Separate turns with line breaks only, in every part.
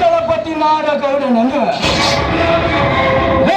ದಳಪತಿ ನಾಡಗೌಡನನ್ನು ಹೇ,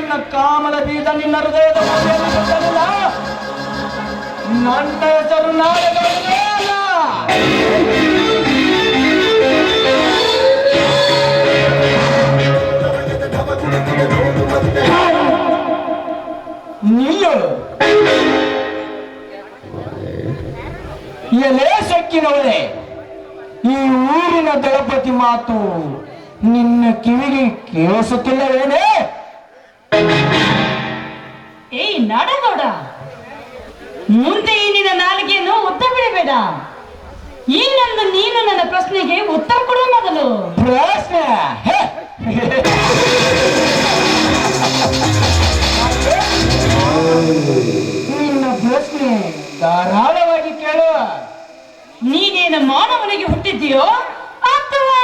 ನನ್ನ ಕಾಮನ ಬೀದ ನಿನ್ನ ಹೃದಯದ ನನ್ನ ಹೆಸರು ಎಲೆ ಸೊಕ್ಕಿನವಳೆ. ಈ ಊರಿನ ದಳಪತಿ ಮಾತು ನಿನ್ನ ಕಿವಿಗೆ ಕೇಳಿಸುತ್ತಿಲ್ಲವೇನೇ?
ನಾಡಗೌಡ. ಮುಂದೆ ಈ ನಿನ್ನ ನಾಲಿಗೆಯನ್ನು ಉದ್ದ ಬಿಡಬೇಡ. ಇನ್ನೊಂದು ನೀನು ನನ್ನ ಪ್ರಶ್ನೆಗೆ ಉತ್ತರ ಕೊಡುವ ಮೊದಲು.
ಪ್ರಶ್ನೆ! ನಿನ್ನ ಪ್ರಶ್ನೆ. ಧಾರಾಳವಾಗಿ ಕೇಳು.
ನೀನೇನು ಮಾನವನಿಗೆ ಹುಟ್ಟಿದ್ದೀಯೋ ಅಥವಾ?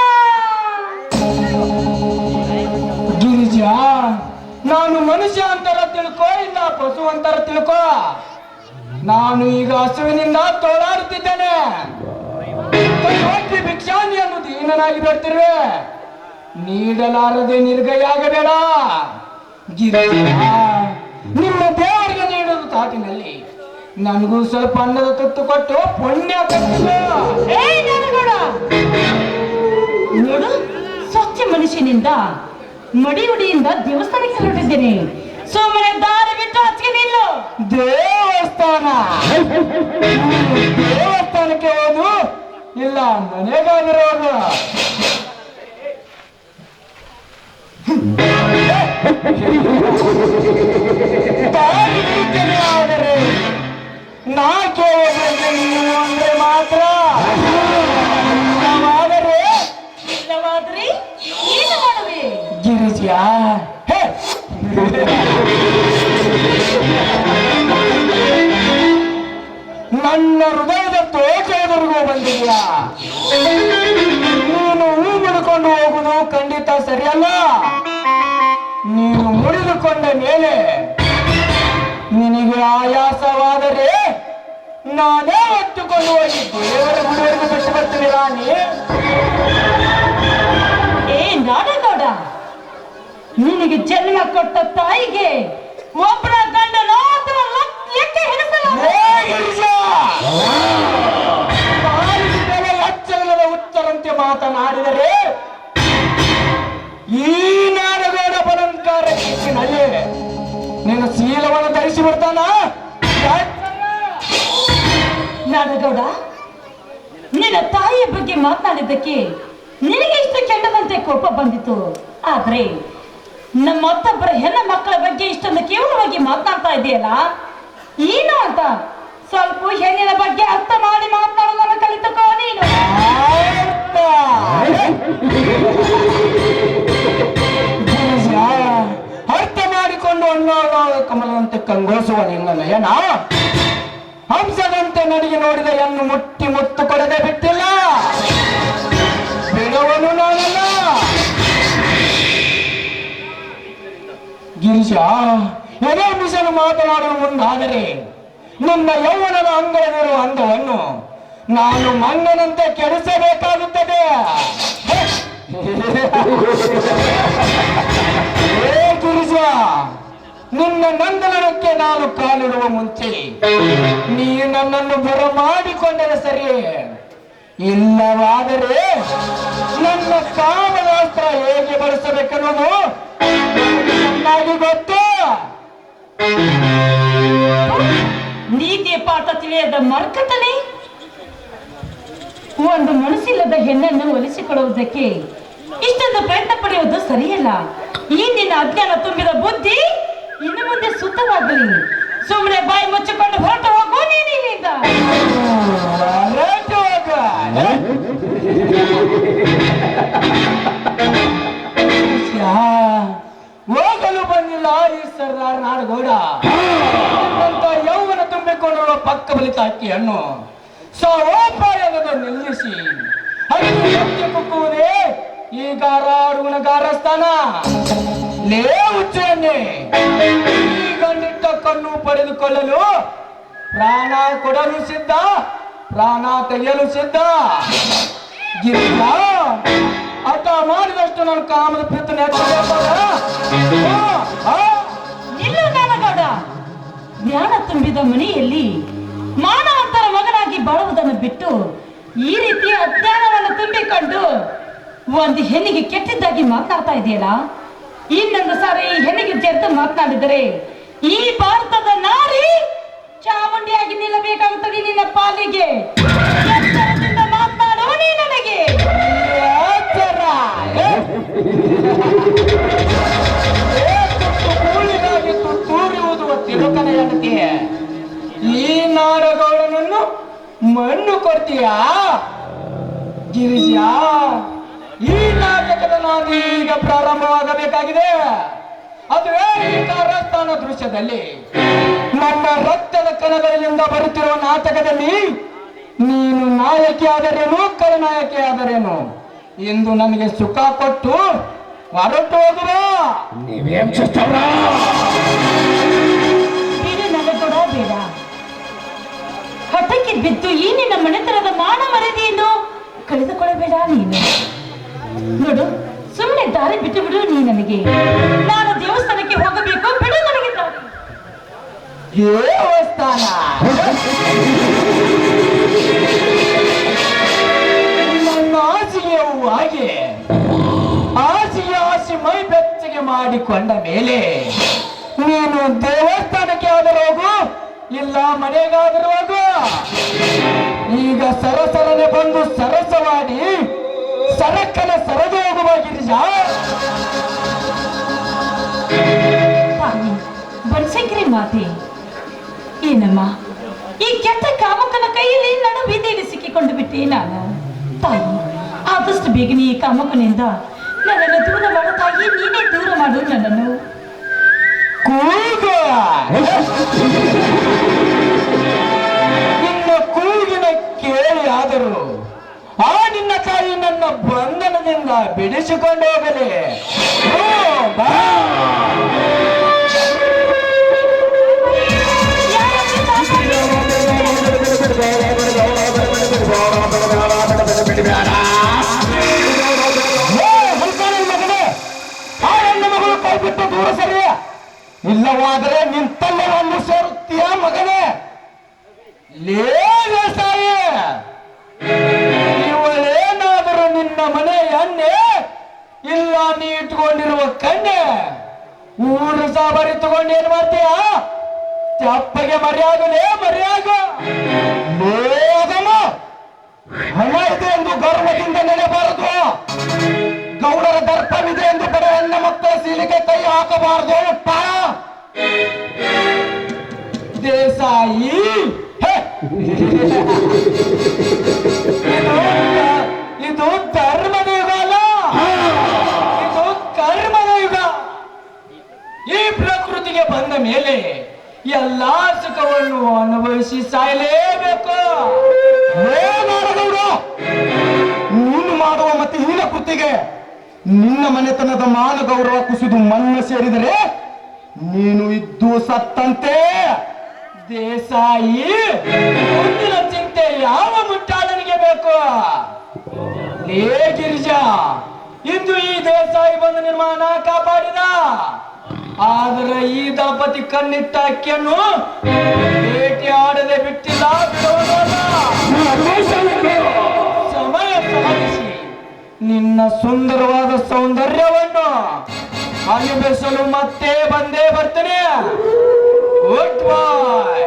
ಗಿರಿಜಾ ನಾನು ಮನುಷ್ಯ ಅಂತರ ತಿಳ್ಕೋ ಅಂತಾರ ತಿಳ್ಕೋ. ನಾನು ಈಗ ಹಸುವಿನಿಂದ ತೋಳಾಡುತ್ತಿದ್ದೇನೆ. ಭಿಕ್ಷಾಂದಿ ಎಂದು ದೀನನಾಗಿ ಬರ್ತಿರುವೆ? ನೀಡಲಾರದೆ ನಿರ್ಗಯಾಗಬೇಡ. ನಿಮ್ಮ ದೇವರಿಗೆ ನೀಡೋದು ತಾಟಿನಲ್ಲಿ ನನಗೂ ಸ್ವಲ್ಪ ಅನ್ನದ ತುತ್ತು ಕೊಟ್ಟು ಪುಣ್ಯ
ನೋಡು, ಸ್ವಚ್ಛ ಮನುಷ್ಯನಿಂದ ಮಡಿಯುಡಿಯಿಂದ ದೇವಸ್ಥಾನಕ್ಕೆ ಹೊರಟಿದ್ದೇನೆ. ಸುಮ್ಮನೆ ದಾರಿ ಬಿಟ್ಟು ಹಚ್ಚಿಗೆ ನಿಲ್ಲು.
ದೇವಸ್ಥಾನ. ದೇವಸ್ಥಾನಕ್ಕೆ ಹೋದು. ಇಲ್ಲ ನನಗಾಗಿರೋದು ಆದರೆ ನಾ ಕೇಳಿದ್ರೆ ನೀನು ಅಂದ್ರೆ ಮಾತ್ರ. ಇಲ್ಲವಾದರೆ
ಇಲ್ಲವಾದ್ರಿ ಏನು ಮಾಡುವೆ.
ಗಿರಿಜಾ ನನ್ನ ಹೃದಯದ ತೋಚೆದುರಿಗೂ ಬಂದಿದ್ಯಾ ನೀನು ಹೂ ಮುಡ್ಕೊಂಡು ಹೋಗುವುದು ಖಂಡಿತ ಸರಿಯಲ್ಲ. ನೀನು ಮುಡಿದುಕೊಂಡ ಮೇಲೆ ನಿನಗೆ ಆಯಾಸವಾದರೆ ನಾನೇ ಹೊತ್ತುಕೊಂಡು ಹೋಗಿ ದೇವರ ಗುಡಿವರೆಗೂ ಬಿಟ್ಟು ಬರ್ತೀನಿ ರಾಣಿ.
ಏ ನಾಡಗೌಡ ನಿನಗೆ ಜನ್ಮ ಕೊಟ್ಟ ತಾಯಿಗೆ ಒಬ್ಬರ ಗಂಡನೋ ಅಥವಾ ಲೆಕ್ಕ
ಉತ್ತರಂತೆ ಮಾತನಾಡಿದರೆ ಈ ನಾಡಗೋಡ ಬಲಂಕಾರ ನಿನ್ನ ಶೀಲವನ್ನು ಧರಿಸಿ ಬಿಡ್ತಾನ?
ನಾಡಗೌಡ ನಿನ್ನ ತಾಯಿಯ ಬಗ್ಗೆ ಮಾತನಾಡಿದ್ದಕ್ಕೆ ನಿನಗೆ ಇಷ್ಟು ಕೆಟ್ಟದಂತೆ ಕೋಪ ಬಂದಿತು ಆದ್ರೆ ನಮ್ಮ ಮತ್ತೊಬ್ಬರ ಹೆಣ್ಣ ಮಕ್ಕಳ ಬಗ್ಗೆ ಇಷ್ಟೊಂದು ಕೇವಲವಾಗಿ ಮಾತನಾಡ್ತಾ ಇದೆಯಲ್ಲ? ಏನು ಅಂತ? ಸ್ವಲ್ಪ ಹೆಣ್ಣಿನ ಬಗ್ಗೆ ಅರ್ಥ ಮಾಡಿ ಮಾತನಾಡೋದನ್ನು ಕಲಿತುಕೋ ನೀನು.
ಅರ್ಥ ಮಾಡಿಕೊಂಡು ಅನ್ನೋಣ ಕಮಲದಂತೆ ಕಂಗೋಸುವ ನಿನ್ನ ನಯನ. ಹಂಸದಂತೆ ನಡಿಗೆ ನೋಡಿದ ಹೆಣ್ಣು ಮುಟ್ಟಿ ಮುತ್ತು ಕೊಡದೆ ಬಿಟ್ಟಿಲ್ಲ. ಬಿಡುವನು ನಾನಲ್ಲ. ಗಿರೀಶ ಎದೆ ಬಿಸಿಲು ಮಾತನಾಡಲು ಮುಂದಾದರೆ ನಿನ್ನ ಯೌವನದ ಅಂಗಳದಲ್ಲಿರುವ ಅಂಗವನ್ನು ನಾನು ಮಣ್ಣನಂತೆ ಕೆಡಿಸಬೇಕಾಗುತ್ತದೆ. ಏ ಗಿರಿಜ, ನಿನ್ನ ನಂದನಕ್ಕೆ ನಾನು ಕಾಲಿಡುವ ಮುಂಚೆ ನೀ ನನ್ನನ್ನು ಬರಮಾಡಿಕೊಂಡರೆ ಸರಿ ಇಲ್ಲವಾದರೆ ನನ್ನ ಕಾಮದಾಸ್ತ್ರ ಹೇಗೆ ಬಳಸಬೇಕೆನ್ನುವುದು ನನಗೆ ಗೊತ್ತು?
ನೀತಿ ಪಾಠ ತಿಳಿಯದ ಮರ್ಕಟನೆ ಒಂದು ಮನಸ್ಸಿಲ್ಲದ ಹೆಣ್ಣನ್ನು ಒಲಿಸಿಕೊಳ್ಳುವುದಕ್ಕೆ ಇಷ್ಟೊಂದು ಪ್ರಯತ್ನ ಪಡೆಯುವುದು ಸರಿಯಲ್ಲ. ಈ ನಿನ್ನ ಅಜ್ಞಾನ ತುಂಬಿದ ಬುದ್ಧಿ ಇನ್ನು ಮುಂದೆ ಸುತ್ತವಾಗಲಿ. ಸುಮ್ಮನೆ ಬಾಯಿ ಮುಚ್ಚಿಕೊಂಡು ಹೊರಟು ಹೋಗು ನೀನು ಇಲ್ಲಿಂದ.
ಯಾ, ಹೋಗಲು ಬಂದಿಲ್ಲ ಈ ಸರ್ದಾರ್ ನಾಡಗೌಡ. ಯೌವನ ತುಂಬಿಕೊಂಡಿರುವ ಪಕ್ಕ ಬಲಿತ ಅಕ್ಕಿ ಹಣ್ಣು ಸೋಪಾಯವನ್ನು ನಿಲ್ಲಿಸಿ ಹಕ್ಕಿ ಕುಕ್ಕುವುದೇ ಈ ಗಾರಾಡುವನ ಗಾರಸ್ಥಾನ ಲೇ ಹುಚ್ಚನ್ನೇ ಈಗ ನಿಟ್ಟ ಕಣ್ಣು ಪಡೆದುಕೊಳ್ಳಲು ಪ್ರಾಣ ಕೊಡಲು ಸಿದ್ಧ, ಪ್ರಾಣ ತೆಗೆಯಲು ಸಿದ್ಧ. ಗಿರಿಜ ಹಠ ಮಾಡಿದಷ್ಟು ನನ್ನ ಕಾಮದ ಪಿತ್ತನೆ
ಜ್ಞಾನ ತುಂಬಿದ ಮನೆಯಲ್ಲಿ ಮಾನವಂತರ ಮಗನಾಗಿ ಬಾಳುವುದನ್ನು ಬಿಟ್ಟು ಈ ರೀತಿ ಅಜ್ಞಾನವನ್ನು ತುಂಬಿಕೊಂಡು ಒಂದು ಹೆಣ್ಣಿಗೆ ಕೆಟ್ಟದ್ದಾಗಿ ಮಾತನಾಡ್ತಾ ಇದೆಯಲ್ಲ? ಇನ್ನೊಂದು ಸಾರಿ ಈ ಹೆಣ್ಣಿಗೆ ಜರ್ದು ಮಾತನಾಡಿದರೆ ಈ ಭಾರತದ ನಾರಿ ಚಾಮುಂಡಿಯಾಗಿ ನಿಲ್ಲಬೇಕಾಗುತ್ತದೆ ನಿನ್ನ ಪಾಲಿಗೆ.
ಈ ನಾಡಗೌಡನನ್ನು ಮಣ್ಣು ಕೊಡ್ತೀಯಾ? ಗಿರಿಜಾ, ಈ ನಾಟಕದ ನಾನು ಈಗ ಪ್ರಾರಂಭವಾಗಬೇಕಾಗಿದೆ. ಈ ಕಾರಸ್ಥಾನ ದೃಶ್ಯದಲ್ಲಿ. ನಮ್ಮ ರಕ್ತದ ಕಣಗಳಿಂದ ಬರುತ್ತಿರುವ ನಾಟಕದಲ್ಲಿ ನೀನು ನಾಯಕಿ ಆದರೇನು ಕರುನಾಯಕಿ ಆದರೇನು ಎಂದು ನನಗೆ ಸುಖ ಕೊಟ್ಟು ಹೊರಟು ಹೋಗುವ.
ನೀವೇನ್
ಬೇರೆ ನಗಕೊಡ ಬೇಡ. ಹಠಕ್ಕೆ ಬಿದ್ದು ಈ ನಿನ್ನ ಮನೆತನದ ಮಾನ ಮರದಿಯನ್ನು ಕಳೆದುಕೊಳ್ಳಬೇಡ ನೀನು. ನೋಡು ಸುಮ್ಮನೆ ದಾರಿ ಬಿಟ್ಟು ಬಿಡು ನೀ ನನಗೆ. ನಾನು ದೇವಸ್ಥಾನಕ್ಕೆ ಹೋಗಬೇಕು ಬಿಡು ನನಗೆ ದಾರಿ
ದೇವಸ್ಥಾನ? ನನ್ನ ಆಸೆಯವು ಹಾಗೆ. ಬೆಚ್ಚಗೆ ಮಾಡಿಕೊಂಡ ಮೇಲೆ ನೀನು ದೇವಸ್ಥಾನಕ್ಕೆ ಆದರೂ ಹೋಗು, ಇಲ್ಲ ಮನೆಗಾದರೂ ಹೋಗು. ಈಗ ಸರಸರನೆ ಬಂದು ಸರಸವಾಡಿ ಸರಕ್ಕನ ಸರದು ಹೋಗುವ ಗಿರಿಜ.
ಬನಶಂಕರಿ ಮಾತೆ, ಏನಮ್ಮ, ಈ ಕೆಟ್ಟ ಕಾಮಕನ ಕೈಯಲ್ಲಿ ನಾನು ಬೀದಿಯಲ್ಲಿ ಸಿಕ್ಕಿಕೊಂಡು ಬಿಟ್ಟೆ ನಾನು. ತಾಯಿ, ಆದಷ್ಟು ಬೇಗನೆ ಈ ಕಾಮಕನಿಂದ ನನ್ನನ್ನು ದೂರ ಮಾಡು ತಾಯಿ ನೀನೇ ದೂರ ಮಾಡು ನನ್ನನ್ನು
ಕೂಗು ನಿನ್ನ ಕೂಗಿನ ಕೇಳಿ ಆದರೂ ಆ ನಿನ್ನ ತಾಯಿ ನನ್ನ ಬಂಧನದಿಂದ ಬಿಡಿಸಿಕೊಂಡು ಹೋಗಲಿ ಓ, ಬಿಟ್ಟು ದೂರ ಸರಿ. ಇಲ್ಲವಾದರೆ ನಿಂತಲ್ಲೇ ಒಂದು ಸೇರುತ್ತೀಯ ಮಗನೇ. ಇವಳೇನಾದರೂ ನಿನ್ನ ಮನೆ ಎಣ್ಣೆ ಇಲ್ಲ ನೀ ಇಟ್ಕೊಂಡಿರುವ ಕಣ್ಣೆ, ಊರು ಸಾಬಾರಿ ತಗೊಂಡು ಏನ್ ಮಾಡ್ತೀಯ? ಚಪ್ಪಗೆ ಮರ್ಯಾಗಲೇ ಮರ್ಯಾದ. ಹಣ ಇದೆ ಎಂದು ಗರ್ವದಿಂದ ನೆನೆಬಾರದು ಗೌಡರ ದರ್ಪವಿದೆ ಎಂದು ಬರೋ ಹೆಣ್ಣ ಮಕ್ಕಳ ಸೀಲಿಗೆ ಕೈ ಹಾಕಬಾರದು ಅಪ್ಪ. ದೇಸಾಯಿ ಇದು ಧರ್ಮದ ಯುಗ ಅಲ್ಲ. ಇದು ಕರ್ಮದ ಯುಗ. ಈ ಪ್ರಕೃತಿಗೆ ಬಂದ ಮೇಲೆ ಎಲ್ಲಾ ಸುಖವನ್ನು ಅನುಭವಿಸಿ ಸಾಯಲೇಬೇಕು. ನೀನು ಮಾಡುವ ಮತ್ತೆ ಹೀನ ಕೃತಿಗೆ. ನಿನ್ನ ಮನೆತನದ ಮಾನ ಗೌರವ ಕುಸಿದು ಮಣ್ಣು ಸೇರಿದರೆ ನೀನು ಇದ್ದು ಸತ್ತಂತೆ. ದೇಸಾಯಿ, ಮುಂದಿನ ಚಿಂತೆ ಯಾವ ಮುಟ್ಟಾಳನಿಗೆ ಬೇಕು? ಲೇ ಗಿರಿಜಾ, ಇಂದು ಈ ದೇಸಾಯಿ ಬಂದು ನಿರ್ಮಾಣ ಕಾಪಾಡಿದ. ಆದರೆ ಈ ದಂಪತಿ ಕಣ್ಣಿಟ್ಟ ಅಕ್ಕಿಯನ್ನು ಭೇಟಿ ಆಡದೆ ಬಿಟ್ಟಿಲ್ಲ ನಿನ್ನ ಸುಂದರವಾದ ಸೌಂದರ್ಯವನ್ನು ಅನುಭವಿಸಲು ಮತ್ತೆ ಬಂದೇ ಬರ್ತೇನೆ. ಗುಡ್ ಬಾಯ್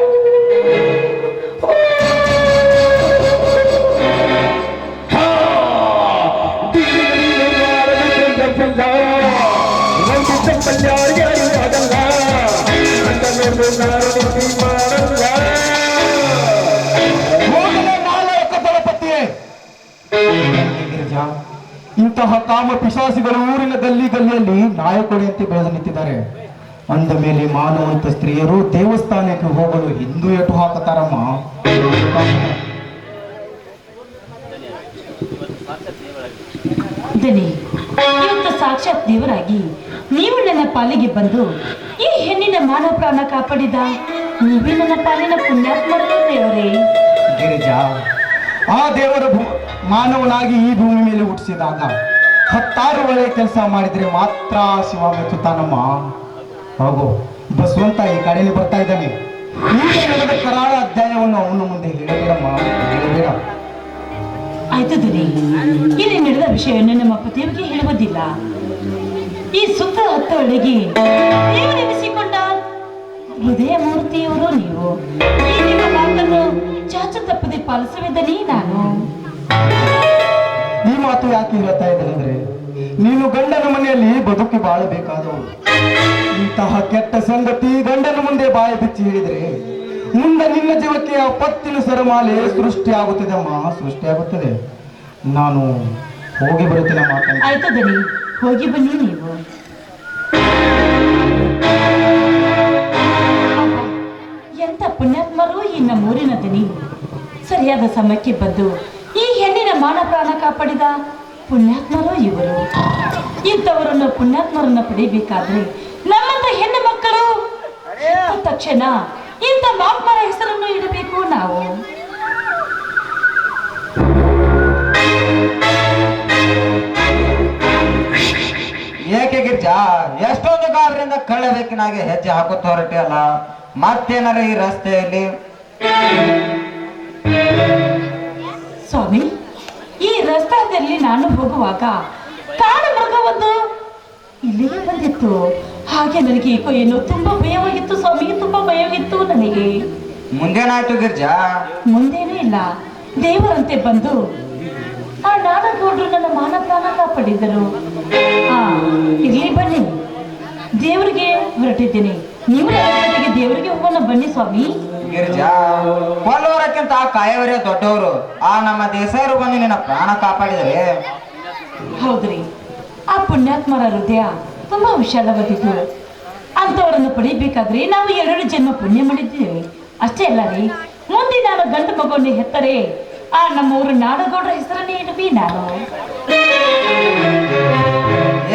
ಕಾಮ ಪಿಶಾಸಿಗಳು ಊರಿನ ಗಲ್ಲಿ ಗಲ್ಲಿಯಲ್ಲಿ ನಾಯಕೊಡೆಯಂತೆ ಬೆಳೆದು ನಿಂತಿದ್ದಾರೆ. ಅಂದ ಮೇಲೆ ಮಾನವಂತ ಸ್ತ್ರೀಯರು ದೇವಸ್ಥಾನಕ್ಕೆ ಹೋಗಲು ಹಿಂದೂ ಎಟು ಹಾಕತಾರಮ್ಮ
ಸಾಕ್ಷಾತ್ ದೇವರಾಗಿ ನೀವು ನನ್ನ ಪಾಲಿಗೆ ಬಂದು ಈ ಹೆಣ್ಣಿನ ಮಾನವ ಪ್ರಾಣ ಕಾಪಾಡಿದ ನೀವೇ ನನ್ನ ಪಾಲಿನ ಪುಣ್ಯಾತ್ಮರೇ ದೇವರೇ
ಗಿರಿಜಾ ಆ ದೇವರ ಮಾನವನಾಗಿ ಈ ಭೂಮಿ ಮೇಲೆ ಹುಟ್ಟಿಸಿದಾಗ ಹತ್ತಾರು ಒಳ್ಳೆ ಕೆಲಸ ಮಾಡಿದ್ರೆ ಮಾತ್ರ ಶಿವ ಮೆಚ್ಚುತ್ತಾನಮ್ಮ ಹೋಗು. ಬಸವಂತ ಈ ಕಡೆಯಲ್ಲಿ ಬರ್ತಾ ಇದ್ದಾನೆ. ಈಗ ಕರಾಳ ಅಧ್ಯಾಯವನ್ನು ಅವನು ಮುಂದೆ ಹೇಳಬೇಡಮ್ಮ ಹೇಳಬೇಡ
ಆಯ್ತು ದುರಿ ಇಲ್ಲಿ ನಡೆದ ವಿಷಯ ನಮ್ಮ ಪತಿಯವರಿಗೆ ಹೇಳುವುದಿಲ್ಲ. ಈ ಸುತ್ತ ಹತ್ತೊಳಗೆ ನೆನೆಸಿಕೊಂಡ ಹೃದಯ ಮೂರ್ತಿಯವರು ನೀವು. ನಿಮ್ಮ ಮಾತನ್ನು ಚಾಚು ತಪ್ಪದೆ ಪಾಲಿಸುವುದನೇ ನಾನು.
ಮಾತು ಯಾಕೆ ಹೇಳ್ತಾ ಇದ್ದೇನೆ ಅಂದ್ರೆ, ನೀನು ಗಂಡನ ಮನೆಯಲ್ಲಿ ಬದುಕಿ ಬಾಳಬೇಕಾದವಳು. ಇಂತಹ ಕೆಟ್ಟ ಸಂಗತಿ ಗಂಡನ ಮುಂದೆ ಬಾಯಿ ಬಿಚ್ಚಿ ಹೇಳಿದ್ರೆ, ಮುಂದೆ ನಿನ್ನ ಜೀವಕ್ಕೆ ಆ ಪತ್ತಿನ ಸರಮಾಲೆ ಸೃಷ್ಟಿಯಾಗುತ್ತದೆ ಅಮ್ಮ. ಸೃಷ್ಟಿ ಆಗುತ್ತದೆ ನಾನು ಹೋಗಿ ಬರುತ್ತೇನೆ ಮಾತಾಡಿ
ಹೋಗಿ ಬನ್ನಿ ನೀವು. ಎಂತ ಪುಣ್ಯಾತ್ಮರು ಈ ನಮ್ಮೂರಿನ ದನಿ ಸರಿಯಾದ ಸಮಯಕ್ಕೆ ಬಂದು ಮಾನ ಪ್ರಾಣ ಕಾಪಾಡಿದ ಪುಣ್ಯಾತ್ಮರು ಇವರು? ಇಂಥವರನ್ನ ಪುಣ್ಯಾತ್ಮರನ್ನ ಪಡಿಬೇಕಾದ್ರೆ ನಮ್ಮಂತ ಹೆಣ್ಣು ಮಕ್ಕಳು ತಕ್ಷಣ ಇಂಥ ಮಾತ್ಮರ ಹೆಸರನ್ನು ಇಡಬೇಕು ನಾವು.
ಏಕೆ ಗಿರ್ಜಾ? ಎಷ್ಟೊಂದು ಕಾಲದಿಂದ ಕಳ್ಳಬೇಕಿನಾಗೆ ಹೆಜ್ಜೆ ಹಾಕುತ್ತ ಹೊರಟೆ ಅಲ್ಲ? ಮತ್ತೇನಾರ ಈ ರಸ್ತೆಯಲ್ಲಿ?
ಸ್ವಾಮಿ ಈ ರಸ್ತಾದಲ್ಲಿ ನಾನು ಹೋಗುವಾಗ ಕಾಡು ಒಂದು ಇಲ್ಲಿಗೆ ಬಂದಿತ್ತು. ಹಾಗೆ ನನಗೆ ಏಕೋ ಏನೋ ತುಂಬಾ ಭಯವಾಗಿತ್ತು ಸ್ವಾಮಿ ತುಂಬಾ ಭಯವಾಗಿತ್ತು ನನಗೆ.
ಮುಂದೇನಾಯ್ತು ಗಿರ್ಜಾ?
ಮುಂದೇನೂ ಇಲ್ಲ. ದೇವರಂತೆ ಬಂದು ಆ ನಾಡಗೌಡರು ನನ್ನ ಮಾನ ಪ್ರಾಣ ಕಾಪಾಡಿದ್ದರು. ಆ ಇಲ್ಲಿ ಬನ್ನಿ. ದೇವರಿಗೆ ಹೊರಟಿದ್ದೀನಿ. ನೀವು ಜೊತೆಗೆ ದೇವರಿಗೆ ಹೋಗೋಣ ಬನ್ನಿ ಸ್ವಾಮಿ.
ಗಿರ್ಜಾ ಕೊಲ್ಲೋರಕ್ಕಿಂತ ಕಾಯವರೇ ದೊಡ್ಡವರು. ಆ ನಮ್ಮ ದೇಸಾಯರು ಬಂದು ನಿನ್ನ ಪ್ರಾಣ ಕಾಪಾಡಿದರೆ?
ಹೌದ್ರಿ. ಆ ಪುಣ್ಯಾತ್ಮರ ಹೃದಯ ತುಂಬಾ ವಿಶಾಲವಾಗಿತ್ತು. ಅಂತವರನ್ನು ಪಡಿಬೇಕಾದ್ರೆ ನಾವು ಎರಡು ಜನ್ಮ ಪುಣ್ಯ ಮಾಡಿದ್ದೇವೆ. ಅಷ್ಟೇ ಅಲ್ಲ ರೀ ಮುಂದೆ ನಾನು ಗಂಡು ಮಗುವನ್ನು ಹೆತ್ತರೆ ಆ ನಮ್ಮ ಊರು ನಾಡಗೌಡರ ಹೆಸರನ್ನೇ ಇಡುವಿ ನಾನು.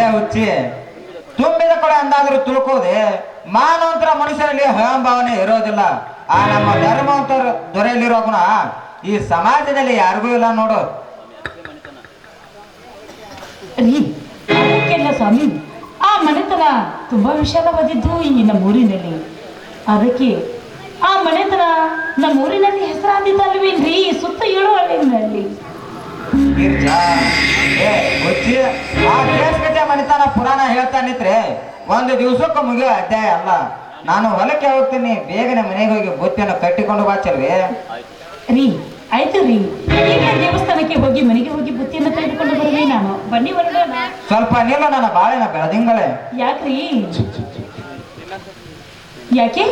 ಏ ಹುಚ್ಚಿ ತುಂಬಿದ ಕಡೆ ಅಂದಾದ್ರೂ ತುಳ್ಕೋದೆ ಮಾನವಂತರ ಮನುಷ್ಯರಲ್ಲಿ ಅಹಂಭಾವನೆ ಇರೋದಿಲ್ಲ. ಆ ನಮ್ಮ ಧರ್ಮವಂತರ ದೊರೆಯಲ್ಲಿರೋ ಗುಣ ಈ ಸಮಾಜದಲ್ಲಿ ಯಾರಿಗೂ ಇಲ್ಲ ನೋಡು.
ಸ್ವಾಮಿ, ಆ ಮನೆತನ ತುಂಬಾ ವಿಶಾಲವಾದಿದ್ದು ಈ ನಮ್ಮ ಊರಿನಲ್ಲಿ. ಅದಕ್ಕೆ ಆ ಮನೆತನ ನಮ್ಮ ಊರಿನಲ್ಲಿ ಹೆಸರಾದಿದ್ದಲ್ವೇನ್ರಿ ಸುತ್ತ ಏಳು ಹಳ್ಳಿನಲ್ಲಿ
ಮನಿತನ ಪುರಾಣ ಹೇಳ್ತಾ ನಿಂತ್ರೆ ಒಂದು ದಿವಸಕ್ಕೆ ಮುಗಿಯೋ ಅಧ್ಯಾಯ ಅಲ್ಲ. ನಾನು ಹೊಲಕ್ಕೆ ಹೋಗ್ತೀನಿ ಬೇಗನೆ ಮನೆಗೆ ಹೋಗಿ ಬುತ್ತಿಯನ್ನು ಕಟ್ಟಿಕೊಂಡು ಬಾಚಲ್ವಿ?
ರೀ ಆಯ್ತು ರೀ. ಈಗ ದೇವಸ್ಥಾನಕ್ಕೆ ಹೋಗಿ ಮನೆಗೆ ಹೋಗಿ ಬುತ್ತಿಯನ್ನು ತೆಗೆದುಕೊಂಡು ಬರುವೆ ನಾನು? ಬನ್ನಿ ಬರೋಣ
ಸ್ವಲ್ಪ ನಿಲ್ಲ ನನ್ನ ಬಾಳಿನ ಬೆಳದಿಂಗಳೇ.
ಯಾಕ್ರಿ? ಯಾಕೆ?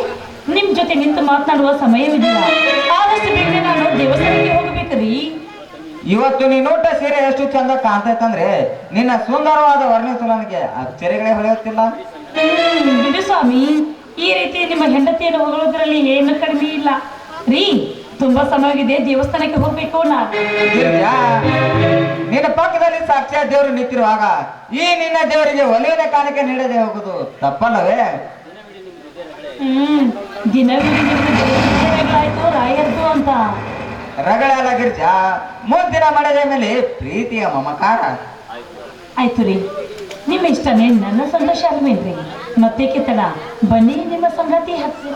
ನಿಮ್ ಜೊತೆ ನಿಂತು ಮಾತನಾಡುವ ಸಮಯವಿಲ್ಲ ಆದಷ್ಟು ಬೇಗನೆ ನಾನು ದೇವಸ್ಥಾನಕ್ಕೆ ಹೋಗಬೇಕ್ರಿ.
ಇವತ್ತು ನೀನು ನೋಟ ಸೀರೆ ಎಷ್ಟು ಚಂದ ಕಾಣ್ತೈತಂದ್ರೆ ನಿನ್ನ ಸುಂದರವಾದ ವರ್ಣಿಸಲನಿಗೆ ಅಚ್ಚರಿಗಳೇ ಹೊಳೆಯುತ್ತಿಲ್ಲ.
ಬಿಡು ಸ್ವಾಮಿ ಈ ರೀತಿ ನಿಮ್ಮ ಹೆಂಡತಿಯನ್ನು ಹೊಗಳೋದ್ರಲ್ಲಿ ಏನು ಕಡಿಮೆ ಇಲ್ಲ. ರೀ ತುಂಬಾ ಸಮಯವಾಗಿದೆ ದೇವಸ್ಥಾನಕ್ಕೆ ಹೋಗ್ಬೇಕು
ಗಿರಿಜಾ, ನಿನ್ನ ಪಕ್ಕದಲ್ಲಿ ಸಾಕ್ಷಾತ್ ದೇವರು ನಿಂತಿರುವಾಗ ಈ ನಿನ್ನ ದೇವರಿಗೆ ಒಲೆಯದ ಕಾಣಿಕೆ ನೀಡದೆ ಹೋಗುದು ತಪ್ಪಲ್ಲವೇ?
ಹ್ಮ್ ದಿನವಿಡೀ ರಾಯರ್ದು ಅಂತ.
ರಗಳಾಲ ಗಿರ್ಜಾ ಮುದ್ದಿನ ಮಡದ ಮೇಲೆ ಪ್ರೀತಿಯ ಮಮಕಾರ.
ಆಯ್ತು ರೀ. ನಿಮ್ಮ ಇಷ್ಟನೇ ನನ್ನ ಸಂತೋಷ ರೀ ಮತ್ತೆ ಕಿತ್ತಡ ಬನ್ನಿ ನಿಮ್ಮ ಸಂಗತಿ ಹತ್ತಿರ